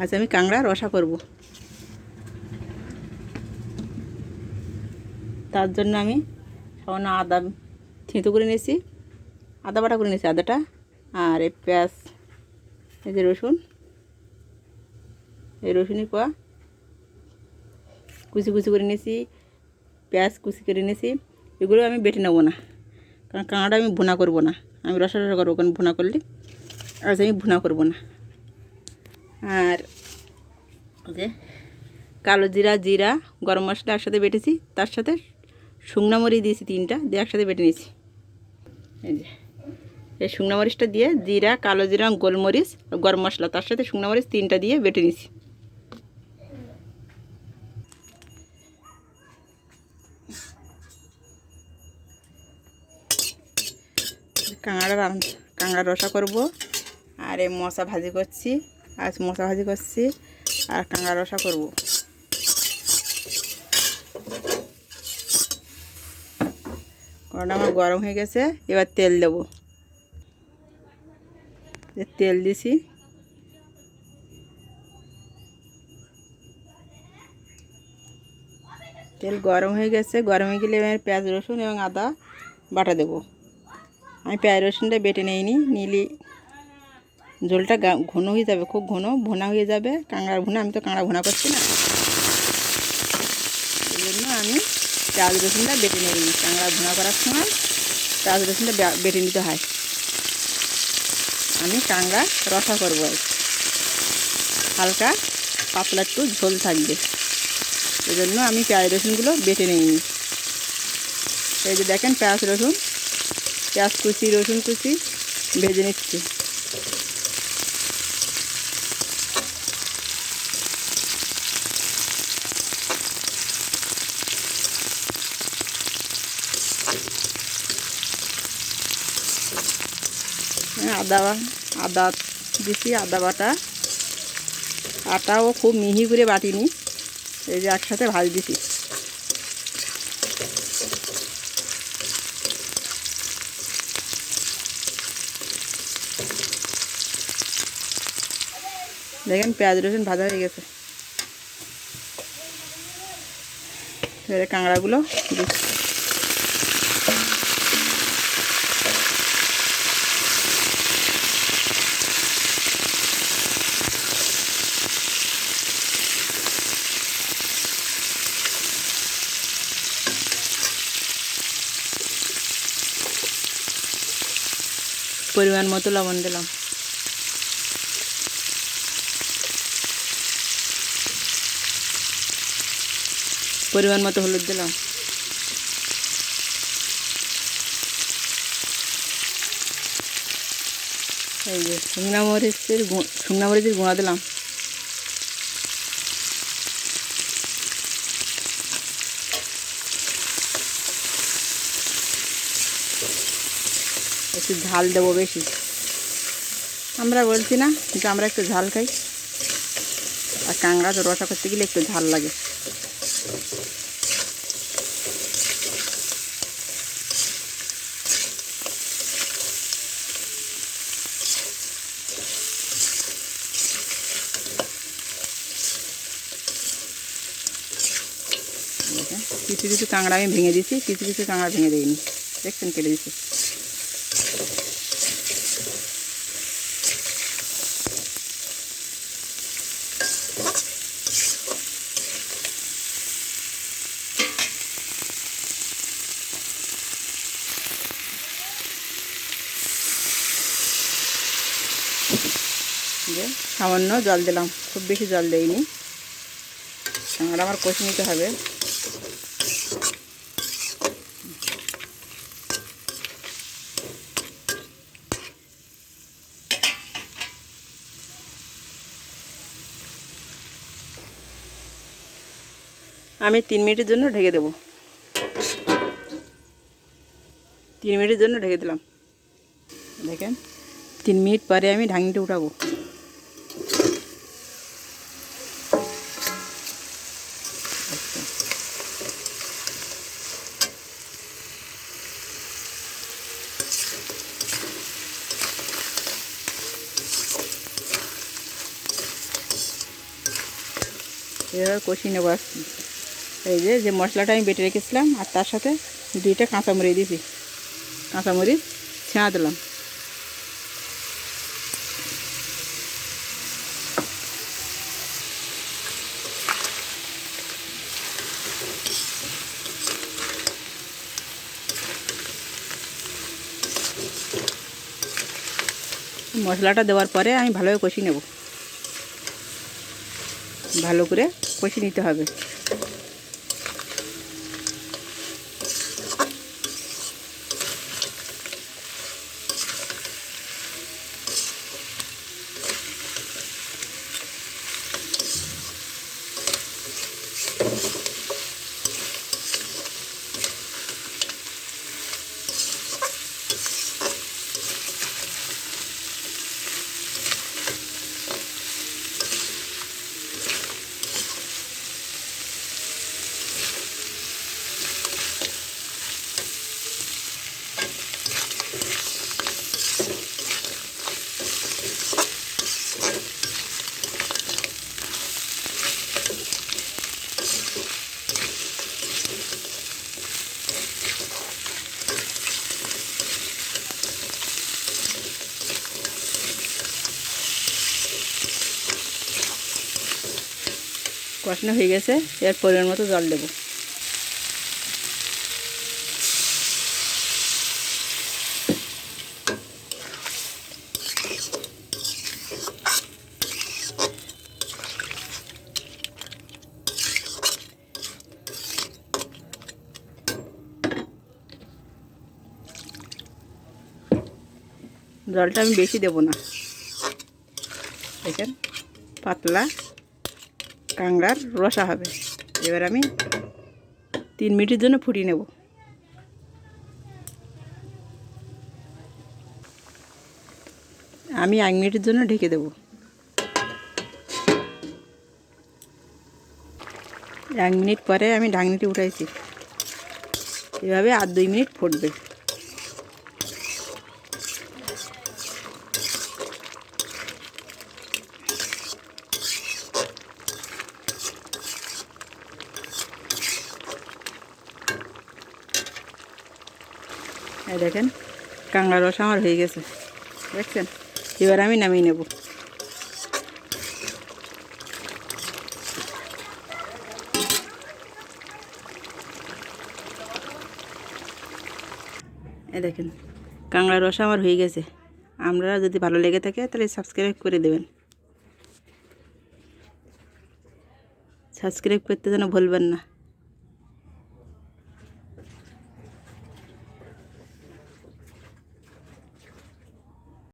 আজ আমি কাঁকড়া রসা করব। তার জন্য আমি সামান্য আদা থেঁতো করে নিয়েছি, আদা বাটা করে নিয়েছি আদাটা, আর এই পেঁয়াজ, এই যে রসুন, এই রসুনই কোয়া, কুচি কুচি করে নিয়েছি, পেঁয়াজ কুচি করে নিয়েছি, এগুলো আমি বেটে নেব না, কারণ কাঁকড়া আমি ভুনা করব না, আমি রসা রসা করব, কারণ ভুনা করলে আজ আমি ভুনা করব না। আর যে কালো জিরা জিরা, গরম মশলা একসাথে বেটেছি, তার সাথে শুকনা মরিচ দিয়েছি তিনটা, দিয়ে একসাথে বেটে নিয়েছি। এই যে, এই শুকনা মরিচটা দিয়ে জিরা, কালো জিরা, গোলমরিচ, গরম মশলা, তার সাথে শুকনা মরিচ তিনটা দিয়ে বেটে নিয়েছি। কাঁকড়া কাঁকড়া রসা করব, আর এই মশা ভাজি করছি। আজ মশা ভাজি করছি, আর কাঁকড়া রসা করব। কড়াটা আমার গরম হয়ে গেছে, এবার তেল দেবো। তেল দিছি। তেল গরম হয়ে গেছে, গরম হয়ে গেলে এবার পেঁয়াজ রসুন এবং আদা বাটা দেবো। আমি পেঁয়াজ রসুনটা বেটে নিইনি, নিলি ঝোলটা গা- ঘন হয়ে যাবে, খুব ঘন, ভোনা হয়ে যাবে, কাঁকড়ার ভুনা, আমি তো কাঁকড়া ভুনা করছি না। এই জন্য আমি পেঁয়াজ রসুনটা বেটে নিইনি কাঁকড়া ভুনা করার সময় পেঁয়াজ রসুনটা বেটে নিতে হয়। আমি কাঁকড়া রসা করব। হালকা পাতলা একটু ঝোল থাকবে। এই জন্য আমি পেঁয়াজ রসুনগুলো বেটে নিই। এই যে দেখেন পেঁয়াজ রসুন, পেঁয়াজ কুচি, রসুন কুচি, ভেজে নিচ্ছি। আদা আদা দিছি, আদা বাটা। আটাও খুব মিহি করে বাটিনি, এই যে একসাথে ভাজ দিছি। দেখেন পেঁয়াজ, রসুন ভাজা হয়ে গেছে। এবারে কাঁকড়াগুলো দিচ্ছি। পরিমাণ মতো লবণ দিলাম। পরিমাণ মতো হলুদ দিলাম। এই যে শুকনা মরিচের শুকনা মরিচের গুঁড়া দিলাম। একটু ঝাল দেবো বেশি। আমরা বলছি না কিন্তু আমরা একটু ঝাল খাই। আর কাঁকড়া তো রসা করতে গেলে একটু ঝাল লাগে। দেখেন, কিছু কিছু কাঁকড়া আমি ভেঙে দিচ্ছি কিছু কিছু কাঁকড়া ভেঙে দিইনি। দেখছেন কেটে দিচ্ছি। যে সামান্য জল দিলাম। খুব বেশি জল দেইনি। আর আমার কষে নিতে হবে। আমি তিন মিনিটের জন্য ঢেকে দেবো। তিন মিনিটের জন্য ঢেকে দিলাম। দেখেন, তিন মিনিট পরে আমি ঢাকনিটা উঠাবো। এবার কষিয়ে নেব এই যে যে মশলাটা আমি বেটে রেখেছিলাম, আর তার সাথে দুইটা কাঁচামরিচ দিয়েছি। কাঁচামরিচ ছেঁড়া দিলাম। মশলাটা দেওয়ার পরে আমি ভালোভাবে কষিয়ে নেব। ভালো করে কষিয়ে নিতে হবে। কষানো হয়ে গেছে এর পরিমাণ মতো জল দেবো। জলটা আমি বেশি দেবো না। দেখেন, পাতলা। কাংড়ার রসা হবে। এবার আমি তিন মিনিটের জন্য ফুটিয়ে নেব। আমি এক মিনিটের জন্য ঢেকে দেব। এক মিনিট পরে আমি ঢাকনিটি উঠাইছি। এভাবে আর দুই মিনিট ফুটবে। এই দেখেন কাঁকড়া রস আমার হয়ে গেছে। দেখছেন? এবার আমি নামিয়ে নেব। এই দেখেন কাঁকড়া রস আমার হয়ে গেছে। আমরা যদি ভালো লেগে থাকে, তাহলে সাবস্ক্রাইব করে দেবেন। সাবস্ক্রাইব করতে যেন ভুলবেন না।